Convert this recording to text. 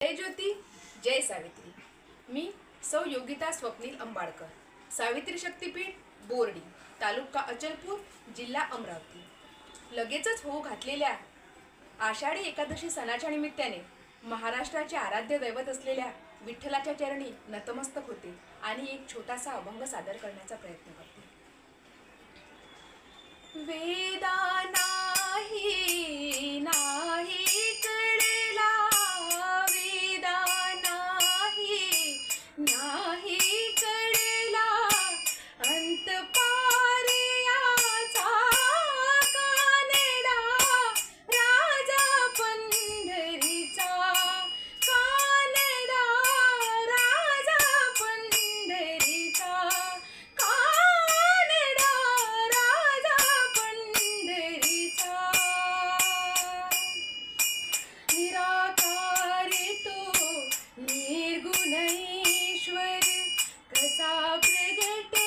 जय ज्योती जय सावित्री. मी सौ योगिता स्वप्नील अंबाडकर. सावित्री शक्तीपीठ बोर्डी तालुका अचलपूर जिल्हा अमरावती. लगेचच होऊ घातलेल्या आषाढी एकादशी सणाच्या निमित्ताने महाराष्ट्राचे आराध्य दैवत असलेल्या विठ्ठलाच्या चरणी नतमस्तक होते आणि एक छोटासा अभंग सादर करण्याचा प्रयत्न करते. वेदा साग्र